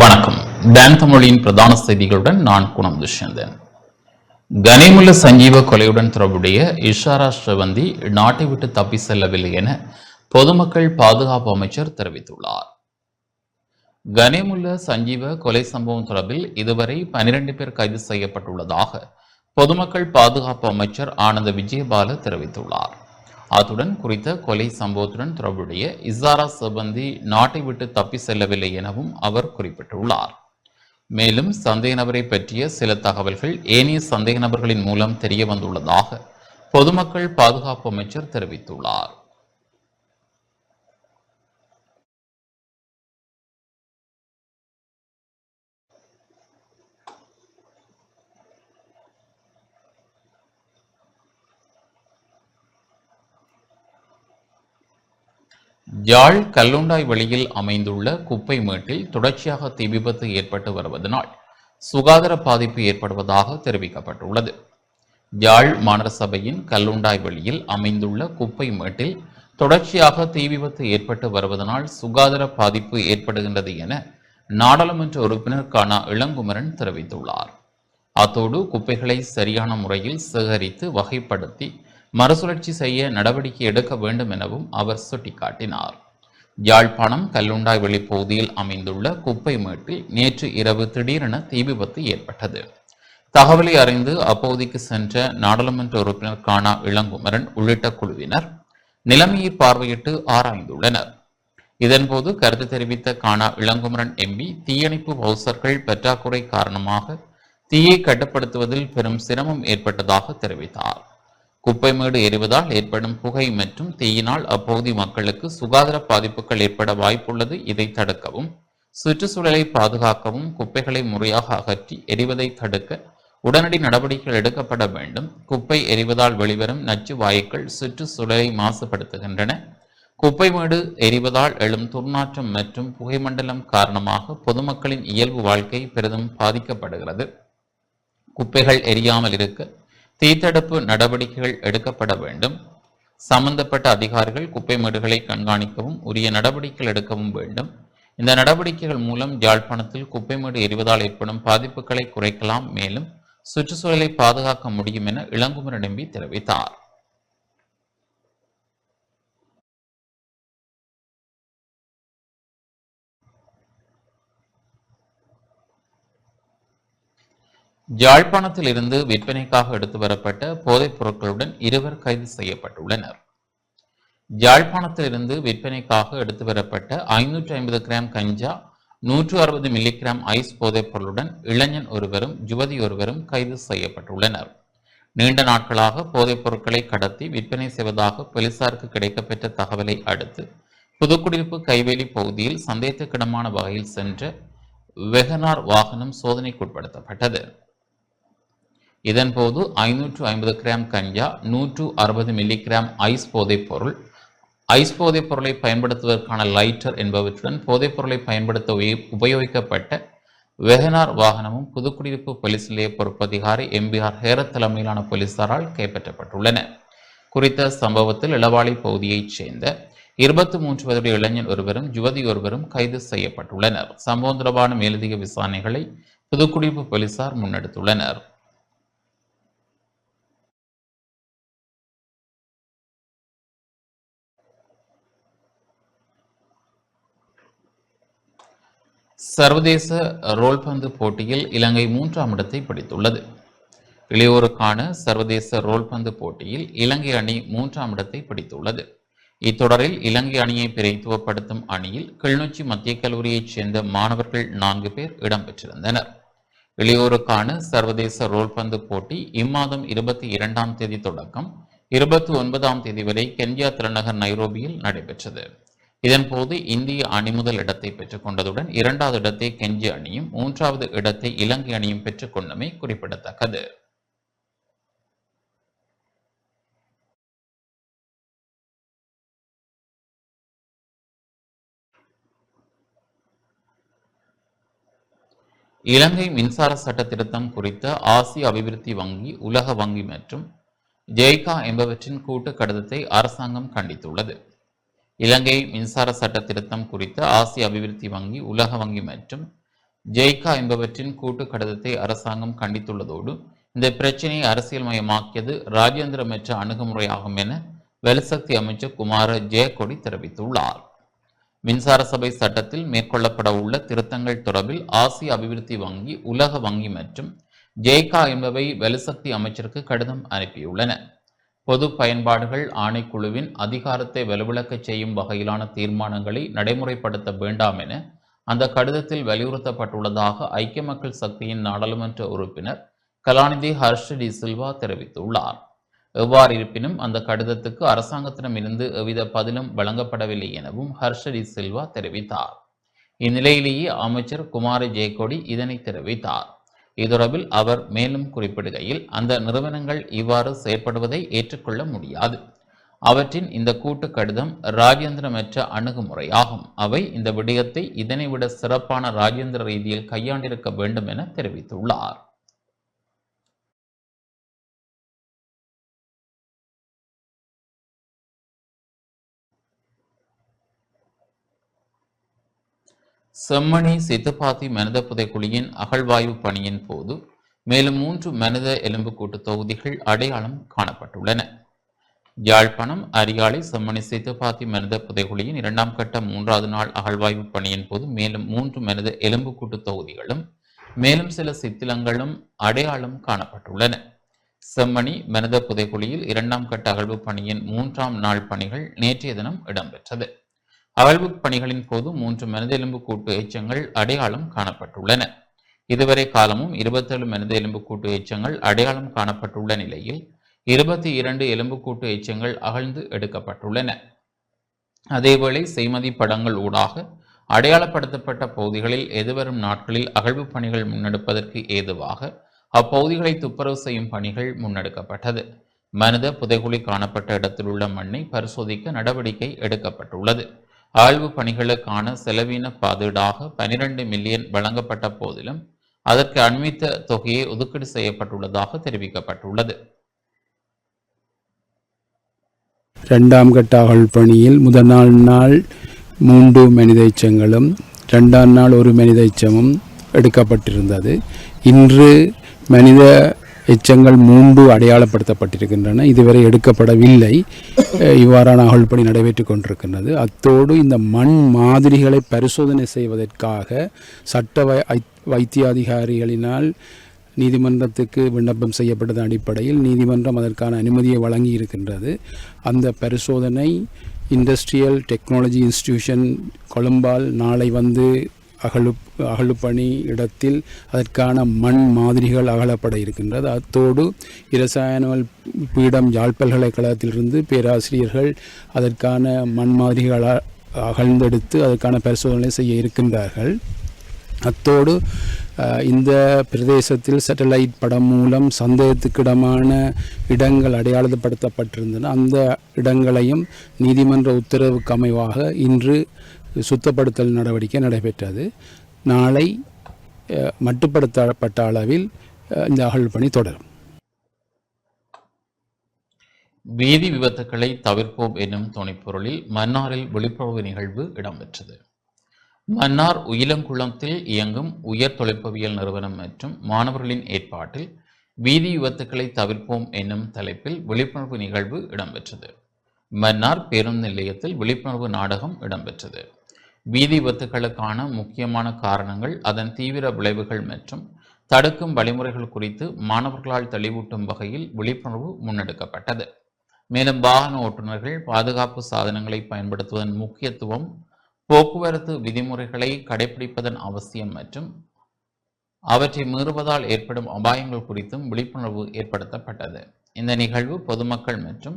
வணக்கம். டான் தமிழின் பிரதான செய்திகளுடன் நான் குணம் துஷ்யந்தன். கனிமுல்ல சஞ்சீவ கொலையுடன் தொடர்புடைய இஷாரா ஸ்ரவந்தி நாட்டை விட்டு தப்பி செல்லவில்லை என பொதுமக்கள் பாதுகாப்பு அமைச்சர் தெரிவித்துள்ளார். கனிமுல்ல சஞ்சீவ கொலை சம்பவம் தொடர்பில் இதுவரை பனிரெண்டு பேர் கைது செய்யப்பட்டுள்ளதாக பொதுமக்கள் பாதுகாப்பு அமைச்சர் ஆனந்த விஜயபால தெரிவித்துள்ளார். அத்துடன் குறித்த கொலை சம்பவத்துடன் தொடர்புடைய இசாரா சிபந்தி நாட்டை விட்டு தப்பி செல்லவில்லை எனவும் அவர் குறிப்பிட்டுள்ளார். மேலும் சந்தேக நபரை பற்றிய சில தகவல்கள் ஏனைய சந்தேக நபர்களின் மூலம் தெரிய வந்துள்ளதாக பொதுமக்கள் பாதுகாப்பு அமைச்சர் தெரிவித்துள்ளார். யாழ் கல்லுண்டாய் வழியில் அமைந்துள்ள குப்பை மேட்டில் தொடர்ச்சியாக தீ விபத்து ஏற்பட்டு வருவதனால் சுகாதார பாதிப்பு ஏற்படுவதாக தெரிவிக்கப்பட்டுள்ளது. யாழ் மாநகர சபையின் கல்லுண்டாய் வழியில் அமைந்துள்ள குப்பை மேட்டில் தொடர்ச்சியாக தீ விபத்து ஏற்பட்டு வருவதனால் சுகாதார பாதிப்பு ஏற்படுகின்றது என நாடாளுமன்ற உறுப்பினர் கானா இளங்குமரன் தெரிவித்துள்ளார். அத்தோடு குப்பைகளை சரியான முறையில் சேகரித்து வகைப்படுத்தி மறுசுழற்சி செய்ய நடவடிக்கை எடுக்க வேண்டும் எனவும் அவர் சுட்டிக்காட்டினார். யாழ்ப்பாணம் கல்லுண்டாய் வெளிப்பகுதியில் அமைந்துள்ள குப்பை மேட்டில் நேற்று இரவு திடீரென தீ விபத்து ஏற்பட்டது. தகவலை அறிந்து அப்பகுதிக்கு சென்ற நாடாளுமன்ற உறுப்பினர் காணா இளங்குமரன் உள்ளிட்ட குழுவினர் நிலைமையை பார்வையிட்டு ஆராய்ந்துள்ளனர். இதன்போது கருத்து தெரிவித்த காணா இளங்குமரன் எம்பி தீயணைப்பு பவுசர்கள் பற்றாக்குறை காரணமாக தீயை கட்டுப்படுத்துவதில் பெரும் சிரமம் ஏற்பட்டதாக தெரிவித்தார். குப்பைமேடு எரிவதால் ஏற்படும் புகை மற்றும் தீயினால் அப்பகுதி மக்களுக்கு சுகாதார பாதிப்புகள் ஏற்பட வாய்ப்புள்ளது. இதை தடுக்கவும் சுற்றுச்சூழலை பாதுகாக்கவும் குப்பைகளை முறையாக அகற்றி எரிவதை தடுக்க உடனடி நடவடிக்கைகள் எடுக்கப்பட வேண்டும். குப்பை எரிவதால் வெளிவரும் நச்சு வாயுக்கள் சுற்றுச்சூழலை மாசுபடுத்துகின்றன. குப்பைமேடு எரிவதால் எழும் துர்நாற்றம் மற்றும் புகைமண்டலம் காரணமாக பொதுமக்களின் இயல்பு வாழ்க்கை பெரிதும் பாதிக்கப்படுகிறது. குப்பைகள் எரியாமல் இருக்க தீத்தடுப்பு நடவடிக்கைகள் எடுக்கப்பட வேண்டும் சம்பந்தப்பட்ட அதிகாரிகள் குப்பை மேடுகளை கண்காணிக்கவும் உரிய நடவடிக்கைகள் எடுக்கவும் வேண்டும் இந்த நடவடிக்கைகள் மூலம் யாழ்ப்பாணத்தில் குப்பை மேடு எரிவதால் ஏற்படும் பாதிப்புகளை குறைக்கலாம் மேலும் சுற்றுச்சூழலை பாதுகாக்க முடியும் என இளங்குமரன் நம்பி தெரிவித்தார் யாழ்ப்பாணத்தில் இருந்து விற்பனைக்காக எடுத்து வரப்பட்ட போதைப் பொருட்களுடன் இருவர் கைது செய்யப்பட்டுள்ளனர். யாழ்ப்பாணத்தில் இருந்து விற்பனைக்காக எடுத்து வரப்பட்ட ஐநூற்றி ஐம்பது கிராம் கஞ்சா நூற்று அறுபது மில்லிகிராம் ஐஸ் போதைப் பொருளுடன் இளைஞன் ஒருவரும் யுவதி ஒருவரும் கைது செய்யப்பட்டுள்ளனர். நீண்ட நாட்களாக போதைப் பொருட்களை கடத்தி விற்பனை செய்வதாக போலீசாருக்கு கிடைக்கப்பெற்ற தகவலை அடுத்து புதுக்குடியிருப்பு கைவேலி பகுதியில் சந்தேகத்துக்கிடமான வகையில் சென்ற வெகனார் வாகனம் சோதனைக்குட்படுத்தப்பட்டது. இதன்போது ஐநூற்று ஐம்பது கிராம் கஞ்சா நூற்று அறுபது மில்லிகிராம் ஐஸ் போதைப் பொருள். ஐஸ் போதைப் பொருளை பயன்படுத்துவதற்கான லைட்டர் என்பவற்றுடன் போதைப் பொருளை பயன்படுத்த உபயோகிக்கப்பட்ட வெகனார் வாகனமும் புதுக்குடியிருப்பு போலீஸ் நிலைய பொறுப்பதிகாரி எம்பிஆர் ஹேரத் தலைமையிலான போலீசாரால் கைப்பற்றப்பட்டுள்ளன. குறித்த சம்பவத்தில் இளவாளி பகுதியைச் சேர்ந்த இருபத்தி மூன்று வயதுடைய இளைஞன் ஒருவரும் யுவதி ஒருவரும் கைது செய்யப்பட்டுள்ளனர். சம்பவம் தொடர்பான மேலதிக விசாரணைகளை புதுக்குடியிருப்பு போலீசார் முன்னெடுத்துள்ளனர். சர்வதேச ரோல்பந்து போட்டியில் இலங்கை மூன்றாம் இடத்தை பிடித்துள்ளது. இளையோருக்கான சர்வதேச ரோல்பந்து போட்டியில் இலங்கை அணி மூன்றாம் இடத்தை பிடித்துள்ளது. இத்தொடரில் இலங்கை அணியை பிரதித்துவப்படுத்தும் அணியில் கிளிநொச்சி மத்திய கல்லூரியைச் சேர்ந்த மாணவர்கள் நான்கு பேர் இடம்பெற்றிருந்தனர். இளையோருக்கான சர்வதேச ரோல்பந்து போட்டி இம்மாதம் இருபத்தி இரண்டாம் தேதி தொடக்கம் இருபத்தி ஒன்பதாம் தேதி வரை கென்யா தலைநகர் நைரோபியில் நடைபெற்றது. இதன்போது இந்திய அணி முதல் இடத்தை பெற்றுக்கொண்டதுடன் இரண்டாவது இடத்தை கெஞ்சி அணியும் மூன்றாவது இடத்தை இலங்கை அணியும் பெற்றுக்கொண்டமை குறிப்பிடத்தக்கது. இலங்கை மின்சார சட்ட திருத்தம் குறித்த ஆசிய அபிவிருத்தி வங்கி உலக வங்கி மற்றும் ஜெய்கா என்பவற்றின் கூட்டு கடிதத்தை அரசாங்கம் கண்டித்துள்ளது. இலங்கை மின்சார சட்ட திருத்தம் குறித்து ஆசிய அபிவிருத்தி வங்கி உலக வங்கி மற்றும் ஜெய்கா என்பவற்றின் கூட்டு கடிதத்தை அரசாங்கம் கண்டித்துள்ளதோடு இந்த பிரச்சினையை அரசியல்மயமாக்கியது ராஜேந்திரமற்ற அணுகுமுறையாகும் என வெளிசக்தி அமைச்சர் குமார ஜெயக்கொடி தெரிவித்துள்ளார். மின்சார சபை சட்டத்தில் மேற்கொள்ளப்பட உள்ள திருத்தங்கள் தொடர்பில் ஆசிய அபிவிருத்தி வங்கி உலக வங்கி மற்றும் ஜெய்கா என்பவை வெலுசக்தி அமைச்சருக்கு கடிதம் அனுப்பியுள்ளன. பொது பயன்பாடுகள் ஆணைக்குழுவின் அதிகாரத்தை வலுவிழக்கச் செய்யும் வகையிலான தீர்மானங்களை நடைமுறைப்படுத்த வேண்டாம் என அந்த கடிதத்தில் வலியுறுத்தப்பட்டுள்ளதாக ஐக்கிய மக்கள் சக்தியின் நாடாளுமன்ற உறுப்பினர் கலாநிதி ஹர்ஷ டி சில்வா தெரிவித்துள்ளார். எவ்வாறு இருப்பினும் அந்த கடிதத்துக்கு அரசாங்கத்திடமிருந்து எவ்வித பதிலும் வழங்கப்படவில்லை எனவும் ஹர்ஷ டி சில்வா தெரிவித்தார். இந்நிலையிலேயே அமைச்சர் குமார ஜெயக்கொடி இதனை தெரிவித்தார். இதுரவில் அவர் மேலும் குறிப்பிடுகையில் அந்த நிறுவனங்கள் இவ்வாறு செயற்படுவதை ஏற்றுக்கொள்ள முடியாது. அவற்றின் இந்த கூட்டு கடிதம் ராஜேந்திரமற்ற அணுகுமுறையாகும். அவை இந்த விடயத்தை இதனை விட சிறப்பான ராஜேந்திர ரீதியில் கையாண்டிருக்க வேண்டும் என தெரிவித்துள்ளார். செம்மணி சித்தப்பாத்தி மனித புதைக்குழியின் அகழ்வாய்வு பணியின் போது மேலும் மூன்று மனித எலும்புக்கூட்டு தொகுதிகள் அடையாளம் காணப்பட்டுள்ளன. யாழ்ப்பாணம் அரியாலை செம்மணி சித்தப்பாத்தி மனித புதைக்குழியின் இரண்டாம் கட்ட மூன்றாவது நாள் அகழ்வாய்வு பணியின் போது மேலும் மூன்று மனித எலும்புக்கூட்டு தொகுதிகளும் மேலும் சில சித்திலங்களும் அடையாளம் காணப்பட்டுள்ளன. செம்மணி மனித புதைக்குழியில் இரண்டாம் கட்ட அகழ்வு பணியின் மூன்றாம் நாள் பணிகள் நேற்றைய தினம் இடம்பெற்றது. அகழ்வுப் பணிகளின் போது மூன்று மனித எலும்பு கூட்டு எச்சங்கள் அடையாளம் காணப்பட்டுள்ளன. இதுவரை காலமும் இருபத்தேழு மனித எலும்பு கூட்டு எச்சங்கள் அடையாளம் காணப்பட்டுள்ள நிலையில் இருபத்தி இரண்டு எலும்புக்கூட்டு எச்சங்கள் அகழ்ந்து எடுக்கப்பட்டுள்ளன. அதேவேளை செய்மதி படங்கள் ஊடாக அடையாளப்படுத்தப்பட்ட பகுதிகளில் எதிர்வரும் நாட்களில் அகழ்வு பணிகள் முன்னெடுப்பதற்கு ஏதுவாக அப்பகுதிகளை துப்புரவு செய்யும் பணிகள் முன்னெடுக்கப்பட்டது. மனித புதைகுழி காணப்பட்ட இடத்தில் உள்ள மண்ணை பரிசோதிக்க நடவடிக்கை எடுக்கப்பட்டுள்ளது. ஆய்வு பணிகளுக்கான செலவின பாதீடாக பனிரெண்டு மில்லியன் வழங்கப்பட்ட போதிலும் அதற்கு அண்மித்த தொகையை ஒதுக்கீடு செய்யப்பட்டுள்ளதாக தெரிவிக்கப்பட்டுள்ளது. இரண்டாம் கட்ட அகழ் பணியில் முதல் நாள் நாள் மூன்று மனித எச்சங்களும் நாள் ஒரு மனித எச்சமும் எடுக்கப்பட்டிருந்தது. இன்று மனித எச்சங்கள் மூன்று அடையாளப்படுத்தப்பட்டிருக்கின்றன இதுவரை எடுக்கப்படவில்லை. இவ்வாறான அகழ்பணி நடைபெற்றுக் கொண்டிருக்கின்றது. அத்தோடு இந்த மண் மாதிரிகளை பரிசோதனை செய்வதற்காக சட்ட வை வைத்தியாதிகாரிகளினால் வைத்திய அதிகாரிகளினால் நீதிமன்றத்துக்கு விண்ணப்பம் செய்யப்பட்டதன் அடிப்படையில் நீதிமன்றம் அதற்கான அனுமதியை வழங்கி இருக்கின்றது அந்த பரிசோதனை இண்டஸ்ட்ரியல் டெக்னாலஜி இன்ஸ்டிடியூஷன் கொழும்பால் நாளை வந்து அகழு அகழுப்பணி இடத்தில் அதற்கான மண் மாதிரிகள் அகலப்பட இருக்கின்றது. அத்தோடு இரசாயனவல் பீடம் யாழ் பல்கலைக்கழகத்திலிருந்து பேராசிரியர்கள் அதற்கான மண் மாதிரிகள் அகழ்ந்தெடுத்து அதற்கான பரிசோதனை செய்ய இருக்கின்றார்கள். அத்தோடு இந்த பிரதேசத்தில் சேட்டலைட் படம் மூலம் சந்தேகத்துக்கிடமான இடங்கள் அடையாளப்படுத்தப்பட்டிருந்தன. அந்த இடங்களையும் நீதிமன்ற உத்தரவுக்கு அமைவாக இன்று சுத்தப்படுத்தல் நடவடிக்கை நடைபெற்றது. நாளை மட்டுப்படுத்தப்பட்ட அளவில் இந்த அகழ் பணி தொடரும். வீதி விபத்துக்களை தவிர்ப்போம் என்னும் துணைப்பொருளில் மன்னாரில் விழிப்புணர்வு நிகழ்வு இடம்பெற்றது. மன்னார் உயிலங்குளத்தில் இயங்கும் உயர் தொழில்நுட்பவியல் நிறுவனம் மற்றும் மாணவர்களின் ஏற்பாட்டில் வீதி விபத்துக்களை தவிர்ப்போம் என்னும் தலைப்பில் விழிப்புணர்வு நிகழ்வு இடம்பெற்றது. மன்னார் பேருந்து நிலையத்தில் விழிப்புணர்வு நாடகம் இடம்பெற்றது. வீதி விபத்துகளுக்கான முக்கியமான காரணங்கள் அதன் தீவிர விளைவுகள் மற்றும் தடுக்கும் வழிமுறைகள் குறித்து மாணவர்களால் தெளிவூட்டும் வகையில் விழிப்புணர்வு முன்னெடுக்கப்பட்டது. மேலும் வாகன ஓட்டுநர்கள் பாதுகாப்பு சாதனங்களை பயன்படுத்துவதன் முக்கியத்துவம் போக்குவரத்து விதிமுறைகளை கடைபிடிப்பதன் அவசியம் மற்றும் அவற்றை மீறுவதால் ஏற்படும் அபாயங்கள் குறித்தும் விழிப்புணர்வு ஏற்படுத்தப்பட்டது. இந்த நிகழ்வு பொதுமக்கள் மற்றும்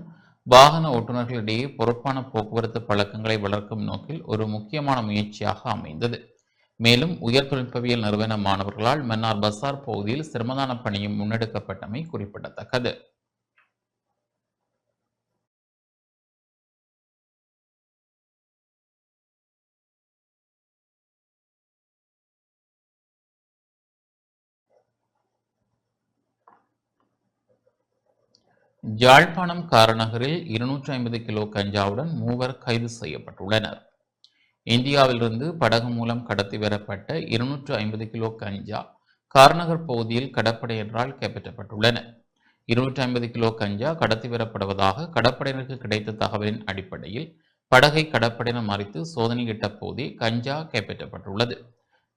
வாகன ஓட்டுநர்களிடையே பொறுப்பான போக்குவரத்து பழக்கங்களை வளர்க்கும் நோக்கில் ஒரு முக்கியமான முயற்சியாக அமைந்தது. மேலும் உயர் தொழில்நுட்பவியல் நிறுவன மாணவர்களால் மன்னார் பசார் பகுதியில் சிரமதான பணியும் முன்னெடுக்கப்பட்டமை குறிப்பிடத்தக்கது. யாழ்ப்பாணம் காரநகரில் இருநூற்றி ஐம்பது கிலோ கஞ்சாவுடன் மூவர் கைது செய்யப்பட்டுள்ளனர். இந்தியாவிலிருந்து படகு மூலம் கடத்தி வரப்பட்ட இருநூற்று ஐம்பது கிலோ கஞ்சா கார்நகர் பகுதியில் கடற்படையினரால் கைப்பற்றப்பட்டுள்ளன. இருநூற்றி ஐம்பது கிலோ கஞ்சா கடத்தி வரப்படுவதாக கடற்படையினருக்கு கிடைத்த தகவலின் அடிப்படையில் படகை கடற்படையினர் மறித்து சோதனையிட்ட போதே கஞ்சா கைப்பற்றப்பட்டுள்ளது.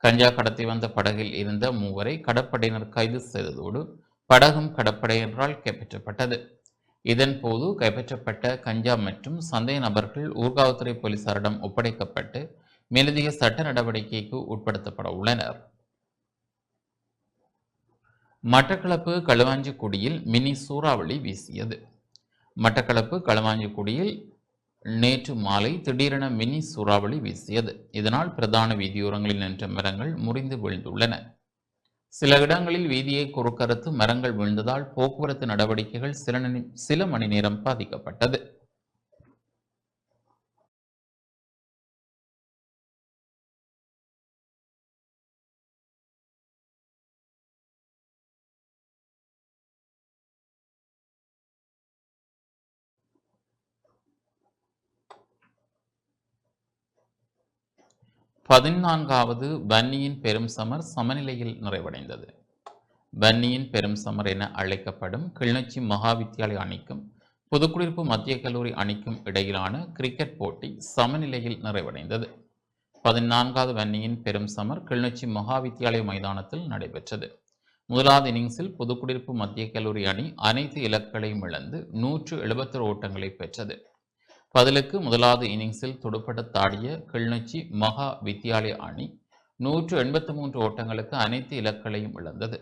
கஞ்சா கடத்தி வந்த படகில் இருந்த மூவரை கடற்படையினர் கைது செய்ததோடு படகும் கடற்படையினரால் கைப்பற்றப்பட்டது. இதன்போது கைப்பற்றப்பட்ட கஞ்சா மற்றும் சந்தேக நபர்கள் ஊர்காவல்துறை போலீசாரிடம் ஒப்படைக்கப்பட்டு மேலதிக சட்ட நடவடிக்கைக்கு உட்படுத்தப்பட உள்ளனர். மட்டக்களப்பு களுவாஞ்சிக்குடியில் மினி சூறாவளி வீசியது. மட்டக்களப்பு களுவாஞ்சிக்குடியில் நேற்று மாலை திடீரென மினி சூறாவளி வீசியது. இதனால் பிரதான வீதியோரங்களில் நின்ற மரங்கள் முறிந்து விழுந்துள்ளன. சில இடங்களில் வீதியை குறுக்கறுத்து மரங்கள் விழுந்ததால் போக்குவரத்து நடவடிக்கைகள் சில நி- சில மணி நேரம் பாதிக்கப்பட்டது. பதினான்காவது வன்னியின் பெரும் சமர் சமநிலையில் நிறைவடைந்தது. வன்னியின் பெரும் சமர் என அழைக்கப்படும் கிளிநொச்சி மகாவித்தியாலய அணிக்கும் புதுக்குடியிருப்பு மத்திய கல்லூரி அணிக்கும் இடையிலான கிரிக்கெட் போட்டி சமநிலையில் நிறைவடைந்தது. பதினான்காவது வன்னியின் பெரும் சமர் கிளிநொச்சி மகாவித்தியாலய மைதானத்தில் நடைபெற்றது. முதலாவது இன்னிங்ஸில் புதுக்குடியிருப்பு மத்திய கல்லூரி அணி அனைத்து இலக்குகளையும் இழந்து நூற்று எழுபத்தொரு ஓட்டங்களை பெற்றது. பதிலுக்கு முதலாவது இன்னிங்ஸில் துடுப்படுத்தாடிய கிளிநொச்சி மகா வித்தியாலய அணி நூற்று எண்பத்து மூன்று ஓட்டங்களுக்கு அனைத்து இலக்களையும் இழந்தது.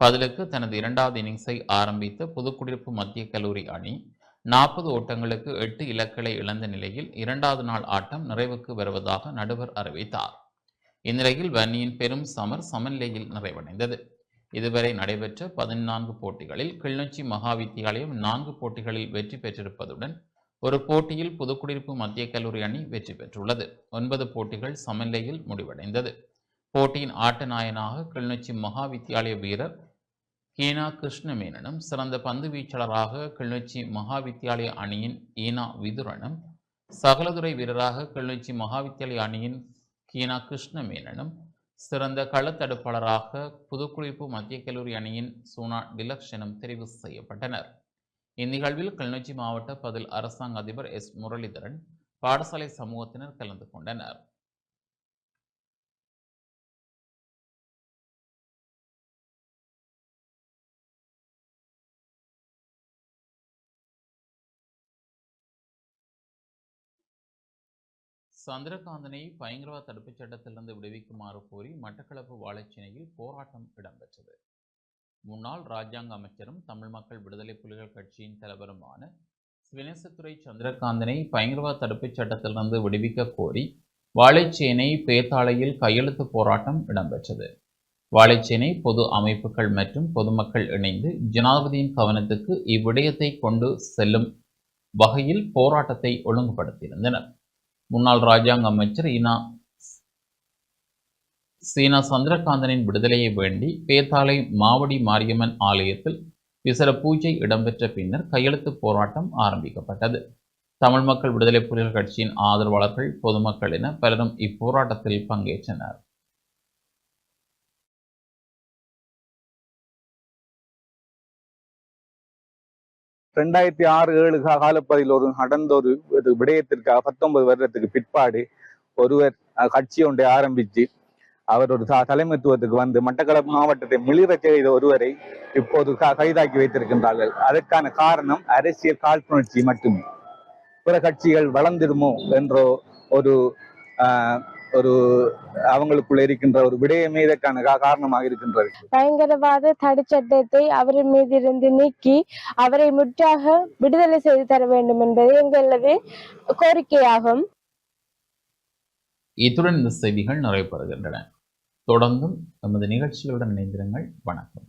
பதிலுக்கு தனது இரண்டாவது இன்னிங்ஸை ஆரம்பித்த புதுக்குடியிருப்பு மத்திய கல்லூரி அணி நாற்பது ஓட்டங்களுக்கு எட்டு இலக்களை இழந்த நிலையில் இரண்டாவது நாள் ஆட்டம் நிறைவுக்கு வருவதாக நடுவர் அறிவித்தார். இந்நிலையில் வன்னியின் பெரும் சமர் சமநிலையில் நிறைவடைந்தது. இதுவரை நடைபெற்ற பதினான்கு போட்டிகளில் கிளிநொச்சி மகா வித்தியாலயம் நான்கு போட்டிகளில் வெற்றி பெற்றிருப்பதுடன் ஒரு போட்டியில் புதுக்குடியிருப்பு மத்திய கல்லூரி அணி வெற்றி பெற்றுள்ளது. ஒன்பது போட்டிகள் சமநிலையில் முடிவடைந்தது. போட்டியின் ஆட்ட நாயனாக கிளிநொச்சி மகா வித்தியாலய வீரர் கீனா கிருஷ்ணமேனனும் சிறந்த பந்து வீச்சாளராக கிளிநொச்சி மகா வித்தியாலய அணியின் ஈனா விதுரனும் சகலதுறை வீரராக கிளிநொச்சி மகா வித்தியாலய அணியின் கீனா கிருஷ்ணமேனனும் சிறந்த களத்தடுப்பாளராக புதுக்குடியிருப்பு மத்திய கல்லூரி அணியின் சூனா டிலக்ஷனும் தெரிவு செய்யப்பட்டனர். இந்நிகழ்வில் கிளிநொச்சி மாவட்ட பதில் அரசாங்க அதிபர் எஸ். முரளிதரன் பாடசாலை சமூகத்தினர் கலந்து கொண்டனர். சந்திரகாந்தனை பயங்கரவாத தடுப்புச் சட்டத்திலிருந்து விடுவிக்குமாறு கோரி மட்டக்களப்பு வாழைச்சினையில் போராட்டம் இடம்பெற்றது. முன்னாள் ராஜாங்க அமைச்சரும் தமிழ் மக்கள் விடுதலை புலிகள் கட்சியின் தலைவருமான சிவனேசத்துறை சந்திரகாந்தனை பயங்கரவாத தடுப்புச் சட்டத்திலிருந்து விடுவிக்க கோரி வாழைச்சேனை பேத்தாளையில் கையெழுத்து போராட்டம் இடம்பெற்றது. வாழைச்சேனை பொது அமைப்புகள் மற்றும் பொதுமக்கள் இணைந்து ஜனாதிபதியின் கவனத்துக்கு இவ்விடயத்தை கொண்டு செல்லும் வகையில் போராட்டத்தை ஒழுங்குபடுத்தியிருந்தனர். முன்னாள் ராஜாங்க அமைச்சர் இனா சீனா சந்திரகாந்தனின் விடுதலையை வேண்டி பேத்தாலை மாவடி மாரியம்மன் ஆலயத்தில் விசர பூஜை இடம்பெற்ற பின்னர் கையெழுத்து போராட்டம் ஆரம்பிக்கப்பட்டது. தமிழ் மக்கள் விடுதலை புலிகள் கட்சியின் ஆதரவாளர்கள் பொதுமக்கள் என பலரும் இப்போராட்டத்தில் பங்கேற்றனர். ரெண்டாயிரத்தி ஆறு ஏழு காலப்பதில் ஒரு நடந்த ஒரு விடயத்திற்காக பத்தொன்பது வருடத்துக்கு பிற்பாடு ஒருவர் கட்சி ஒன்றை ஆரம்பித்து அவர் ஒரு தலைமைத்துவத்துக்கு வந்து மட்டக்களப்பு மாவட்டத்தை மிளிரச் செய்த ஒருவரை இப்போது க- கைதாக்கி வைத்திருக்கின்றார்கள். அதற்கான காரணம் அரசியல் காழ்ப்புணர்ச்சி மட்டுமே. பிற கட்சிகள் வளர்ந்திடுமோ என்ற ஒரு ஒரு அவங்களுக்குள்ள இருக்கின்ற ஒரு விடயமே இதற்கான காரணமாக இருக்கின்றது. பயங்கரவாத தடைச்சட்டத்தை அவரின் மீது இருந்து நீக்கி அவரை முற்றாக விடுதலை செய்து தர வேண்டும் என்பது எங்களது கோரிக்கையாகும். இத்துடன் இந்த செய்திகள் நிறைவு பெறுகின்றன தொடர்ந்தும் நமது நிகழ்ச்சிகளுடன் இணைந்திருங்கள். வணக்கம்.